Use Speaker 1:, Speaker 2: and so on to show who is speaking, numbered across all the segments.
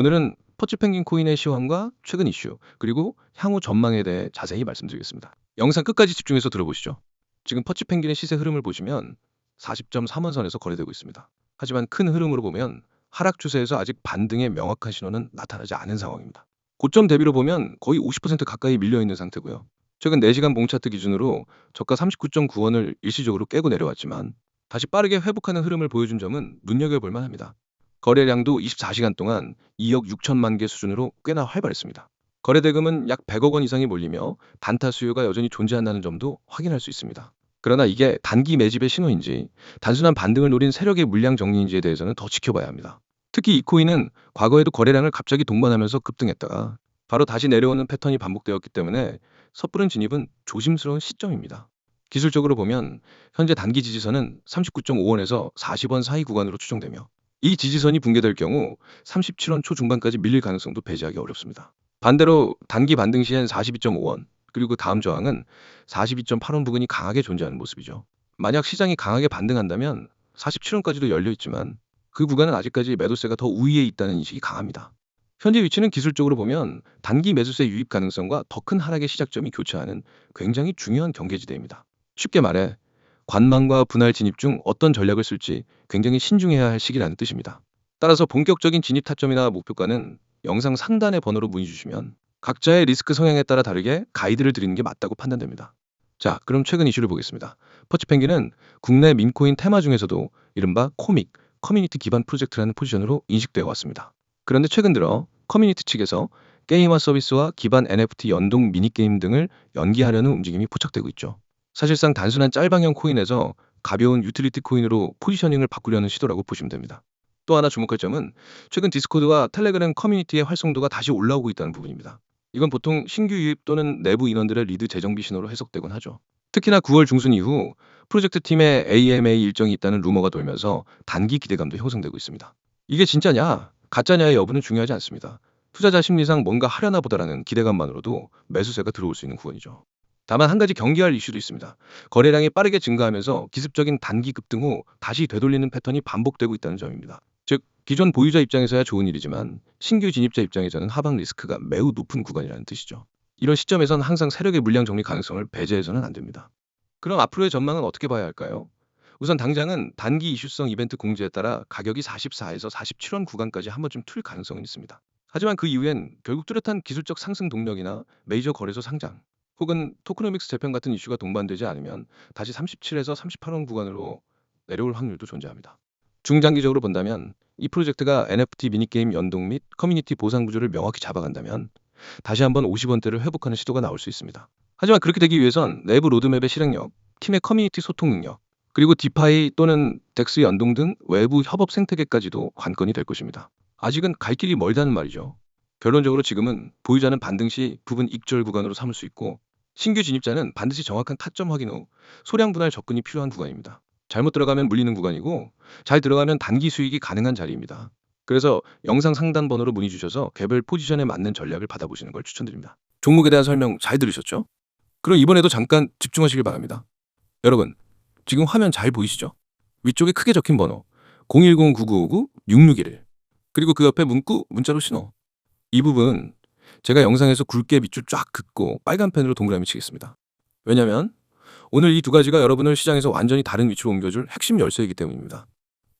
Speaker 1: 오늘은 퍼치펭귄 코인의 시황과 최근 이슈, 그리고 향후 전망에 대해 자세히 말씀드리겠습니다. 영상 끝까지 집중해서 들어보시죠. 지금 퍼치펭귄의 시세 흐름을 보시면 40.3원선에서 거래되고 있습니다. 하지만 큰 흐름으로 보면 하락 추세에서 아직 반등의 명확한 신호는 나타나지 않은 상황입니다. 고점 대비로 보면 거의 50% 가까이 밀려 있는 상태고요. 최근 4시간 봉차트 기준으로 저가 39.9원을 일시적으로 깨고 내려왔지만 다시 빠르게 회복하는 흐름을 보여준 점은 눈여겨볼 만합니다. 거래량도 24시간 동안 2억 6천만 개 수준으로 꽤나 활발했습니다. 거래 대금은 약 100억 원 이상이 몰리며 단타 수요가 여전히 존재한다는 점도 확인할 수 있습니다. 그러나 이게 단기 매집의 신호인지 단순한 반등을 노린 세력의 물량 정리인지에 대해서는 더 지켜봐야 합니다. 특히 이 코인은 과거에도 거래량을 갑자기 동반하면서 급등했다가 바로 다시 내려오는 패턴이 반복되었기 때문에 섣부른 진입은 조심스러운 시점입니다. 기술적으로 보면 현재 단기 지지선은 39.5원에서 40원 사이 구간으로 추정되며 이 지지선이 붕괴될 경우 37원 초중반까지 밀릴 가능성도 배제하기 어렵습니다. 반대로 단기 반등 시엔 42.5원 그리고 다음 저항은 42.8원 부근이 강하게 존재하는 모습이죠. 만약 시장이 강하게 반등한다면 47원까지도 열려 있지만 그 구간은 아직까지 매도세가 더 우위에 있다는 인식이 강합니다. 현재 위치는 기술적으로 보면 단기 매수세 유입 가능성과 더 큰 하락의 시작점이 교차하는 굉장히 중요한 경계지대입니다. 쉽게 말해 관망과 분할 진입 중 어떤 전략을 쓸지 굉장히 신중해야 할 시기라는 뜻입니다. 따라서 본격적인 진입 타점이나 목표가는 영상 상단의 번호로 문의 주시면 각자의 리스크 성향에 따라 다르게 가이드를 드리는 게 맞다고 판단됩니다. 자, 그럼 최근 이슈를 보겠습니다. 퍼치펭귄은 국내 밈코인 테마 중에서도 이른바 코믹, 커뮤니티 기반 프로젝트라는 포지션으로 인식되어 왔습니다. 그런데 최근 들어 커뮤니티 측에서 게임화 서비스와 기반 NFT 연동 미니게임 등을 연기하려는 움직임이 포착되고 있죠. 사실상 단순한 짤방형 코인에서 가벼운 유틸리티 코인으로 포지셔닝을 바꾸려는 시도라고 보시면 됩니다. 또 하나 주목할 점은 최근 디스코드와 텔레그램 커뮤니티의 활성도가 다시 올라오고 있다는 부분입니다. 이건 보통 신규 유입 또는 내부 인원들의 리드 재정비 신호로 해석되곤 하죠. 특히나 9월 중순 이후 프로젝트 팀의 AMA 일정이 있다는 루머가 돌면서 단기 기대감도 형성되고 있습니다. 이게 진짜냐, 가짜냐의 여부는 중요하지 않습니다. 투자자 심리상 뭔가 하려나 보다라는 기대감만으로도 매수세가 들어올 수 있는 구간이죠. 다만 한 가지 경계할 이슈도 있습니다. 거래량이 빠르게 증가하면서 기습적인 단기 급등 후 다시 되돌리는 패턴이 반복되고 있다는 점입니다. 즉, 기존 보유자 입장에서야 좋은 일이지만 신규 진입자 입장에서는 하방 리스크가 매우 높은 구간이라는 뜻이죠. 이런 시점에선 항상 세력의 물량 정리 가능성을 배제해서는 안 됩니다. 그럼 앞으로의 전망은 어떻게 봐야 할까요? 우선 당장은 단기 이슈성 이벤트 공지에 따라 가격이 44에서 47원 구간까지 한 번쯤 튈 가능성은 있습니다. 하지만 그 이후엔 결국 뚜렷한 기술적 상승 동력이나 메이저 거래소 상장 혹은 토크노믹스 재편 같은 이슈가 동반되지 않으면 다시 37에서 38원 구간으로 내려올 확률도 존재합니다. 중장기적으로 본다면 이 프로젝트가 NFT 미니게임 연동 및 커뮤니티 보상 구조를 명확히 잡아간다면 다시 한번 50원대를 회복하는 시도가 나올 수 있습니다. 하지만 그렇게 되기 위해선 내부 로드맵의 실행력, 팀의 커뮤니티 소통 능력, 그리고 디파이 또는 덱스 연동 등 외부 협업 생태계까지도 관건이 될 것입니다. 아직은 갈 길이 멀다는 말이죠. 결론적으로 지금은 보유자는 반등 시 부분 익절 구간으로 삼을 수 있고 신규 진입자는 반드시 정확한 타점 확인 후 소량 분할 접근이 필요한 구간입니다. 잘못 들어가면 물리는 구간이고 잘 들어가면 단기 수익이 가능한 자리입니다. 그래서 영상 상단 번호로 문의 주셔서 개별 포지션에 맞는 전략을 받아보시는 걸 추천드립니다. 종목에 대한 설명 잘 들으셨죠? 그럼 이번에도 잠깐 집중하시길 바랍니다. 여러분, 지금 화면 잘 보이시죠? 위쪽에 크게 적힌 번호 010-9959-6611 그리고 그 옆에 문구 문자로 신호 이 부분 제가 영상에서 굵게 밑줄 쫙 긋고 빨간 펜으로 동그라미 치겠습니다. 왜냐면 오늘 이 두 가지가 여러분을 시장에서 완전히 다른 위치로 옮겨줄 핵심 열쇠이기 때문입니다.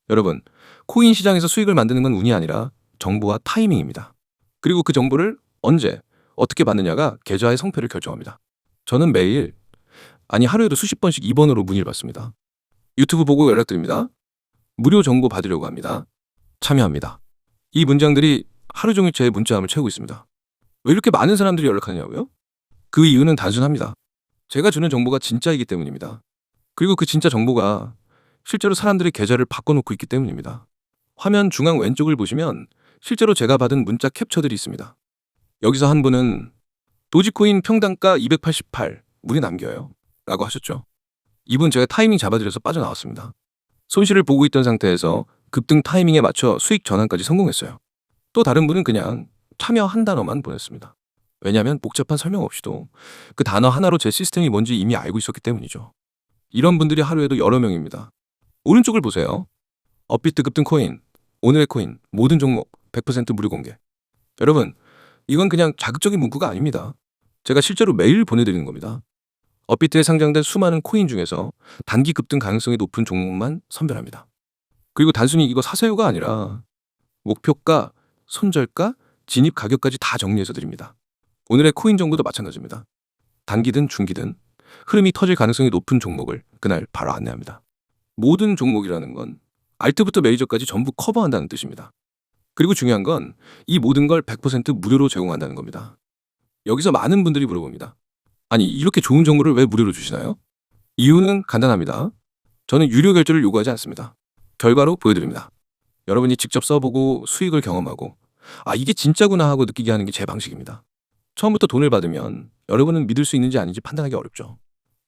Speaker 1: 여러분, 코인 시장에서 수익을 만드는 건 운이 아니라 정보와 타이밍입니다. 그리고 그 정보를 언제, 어떻게 받느냐가 계좌의 성패를 결정합니다. 저는 매일, 아니 하루에도 수십 번씩 2번으로 문의를 받습니다. 유튜브 보고 연락드립니다. 무료 정보 받으려고 합니다. 참여합니다. 이 문장들이 하루 종일 제 문자함을 채우고 있습니다. 왜 이렇게 많은 사람들이 연락하냐고요? 그 이유는 단순합니다. 제가 주는 정보가 진짜이기 때문입니다. 그리고 그 진짜 정보가 실제로 사람들의 계좌를 바꿔놓고 있기 때문입니다. 화면 중앙 왼쪽을 보시면 실제로 제가 받은 문자 캡처들이 있습니다. 여기서 한 분은 도지코인 평단가 288 물이 남겨요. 라고 하셨죠. 이분 제가 타이밍 잡아드려서 빠져나왔습니다. 손실을 보고 있던 상태에서 급등 타이밍에 맞춰 수익 전환까지 성공했어요. 또 다른 분은 그냥 참여 한 단어만 보냈습니다. 왜냐하면 복잡한 설명 없이도 그 단어 하나로 제 시스템이 뭔지 이미 알고 있었기 때문이죠. 이런 분들이 하루에도 여러 명입니다. 오른쪽을 보세요. 업비트 급등 코인, 오늘의 코인, 모든 종목 100% 무료 공개. 여러분, 이건 그냥 자극적인 문구가 아닙니다. 제가 실제로 매일 보내드리는 겁니다. 업비트에 상장된 수많은 코인 중에서 단기 급등 가능성이 높은 종목만 선별합니다. 그리고 단순히 이거 사세요가 아니라 목표가, 손절가, 진입 가격까지 다 정리해서 드립니다. 오늘의 코인 정보도 마찬가지입니다. 단기든 중기든 흐름이 터질 가능성이 높은 종목을 그날 바로 안내합니다. 모든 종목이라는 건 알트부터 메이저까지 전부 커버한다는 뜻입니다. 그리고 중요한 건 이 모든 걸 100% 무료로 제공한다는 겁니다. 여기서 많은 분들이 물어봅니다. 아니, 이렇게 좋은 정보를 왜 무료로 주시나요? 이유는 간단합니다. 저는 유료 결제를 요구하지 않습니다. 결과로 보여드립니다. 여러분이 직접 써보고 수익을 경험하고 아, 이게 진짜구나 하고 느끼게 하는 게 제 방식입니다. 처음부터 돈을 받으면 여러분은 믿을 수 있는지 아닌지 판단하기 어렵죠.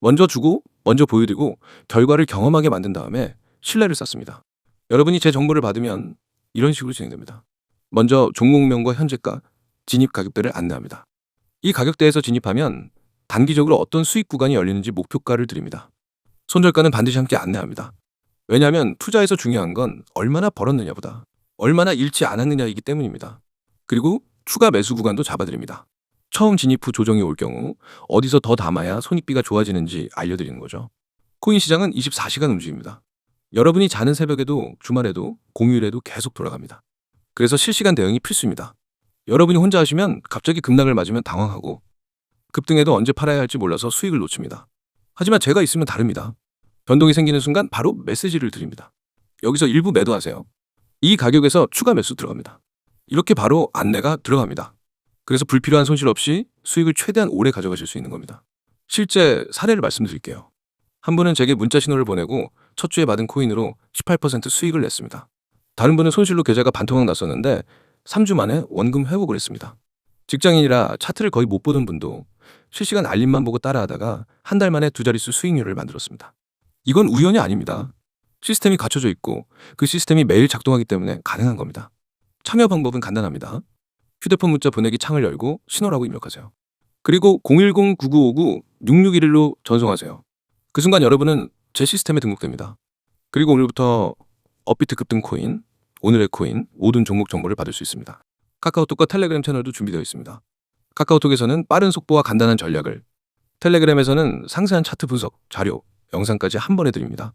Speaker 1: 먼저 주고, 먼저 보여드리고 결과를 경험하게 만든 다음에 신뢰를 쌓습니다. 여러분이 제 정보를 받으면 이런 식으로 진행됩니다. 먼저 종목명과 현재가, 진입 가격대를 안내합니다. 이 가격대에서 진입하면 단기적으로 어떤 수익 구간이 열리는지 목표가를 드립니다. 손절가는 반드시 함께 안내합니다. 왜냐하면 투자에서 중요한 건 얼마나 벌었느냐보다 얼마나 잃지 않았느냐이기 때문입니다. 그리고 추가 매수 구간도 잡아드립니다. 처음 진입 후 조정이 올 경우 어디서 더 담아야 손익비가 좋아지는지 알려드리는 거죠. 코인 시장은 24시간 움직입니다. 여러분이 자는 새벽에도 주말에도 공휴일에도 계속 돌아갑니다. 그래서 실시간 대응이 필수입니다. 여러분이 혼자 하시면 갑자기 급락을 맞으면 당황하고 급등에도 언제 팔아야 할지 몰라서 수익을 놓칩니다. 하지만 제가 있으면 다릅니다. 변동이 생기는 순간 바로 메시지를 드립니다. 여기서 일부 매도하세요. 이 가격에서 추가 매수 들어갑니다. 이렇게 바로 안내가 들어갑니다. 그래서 불필요한 손실 없이 수익을 최대한 오래 가져가실 수 있는 겁니다. 실제 사례를 말씀드릴게요. 한 분은 제게 문자 신호를 보내고 첫 주에 받은 코인으로 18% 수익을 냈습니다. 다른 분은 손실로 계좌가 반토막 났었는데 3주 만에 원금 회복을 했습니다. 직장인이라 차트를 거의 못 보던 분도 실시간 알림만 보고 따라하다가 한 달 만에 두 자릿수 수익률을 만들었습니다. 이건 우연이 아닙니다. 시스템이 갖춰져 있고 그 시스템이 매일 작동하기 때문에 가능한 겁니다. 참여 방법은 간단합니다. 휴대폰 문자 보내기 창을 열고 신호라고 입력하세요. 그리고 010-9959-6611로 전송하세요. 그 순간 여러분은 제 시스템에 등록됩니다. 그리고 오늘부터 업비트 급등 코인, 오늘의 코인 모든 종목 정보를 받을 수 있습니다. 카카오톡과 텔레그램 채널도 준비되어 있습니다. 카카오톡에서는 빠른 속보와 간단한 전략을, 텔레그램에서는 상세한 차트 분석, 자료, 영상까지 한 번에 드립니다.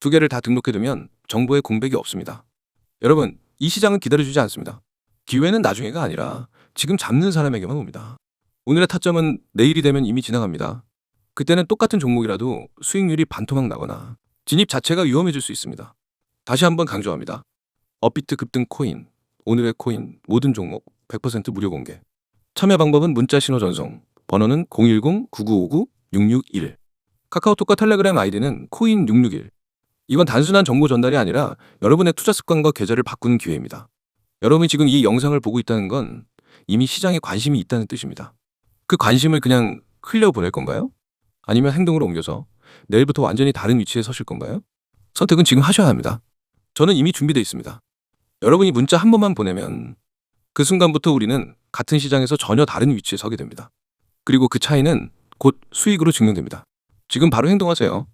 Speaker 1: 두 개를 다 등록해두면 정보에 공백이 없습니다. 여러분, 이 시장은 기다려주지 않습니다. 기회는 나중에가 아니라 지금 잡는 사람에게만 옵니다. 오늘의 타점은 내일이 되면 이미 지나갑니다. 그때는 똑같은 종목이라도 수익률이 반토막 나거나 진입 자체가 위험해질 수 있습니다. 다시 한번 강조합니다. 업비트 급등 코인, 오늘의 코인 모든 종목 100% 무료 공개. 참여 방법은 문자 신호 전송, 번호는 010-9959-661. 카카오톡과 텔레그램 아이디는 코인661. 이건 단순한 정보 전달이 아니라 여러분의 투자 습관과 계좌를 바꾸는 기회입니다. 여러분이 지금 이 영상을 보고 있다는 건 이미 시장에 관심이 있다는 뜻입니다. 그 관심을 그냥 흘려보낼 건가요? 아니면 행동으로 옮겨서 내일부터 완전히 다른 위치에 서실 건가요? 선택은 지금 하셔야 합니다. 저는 이미 준비되어 있습니다. 여러분이 문자 한 번만 보내면 그 순간부터 우리는 같은 시장에서 전혀 다른 위치에 서게 됩니다. 그리고 그 차이는 곧 수익으로 증명됩니다. 지금 바로 행동하세요.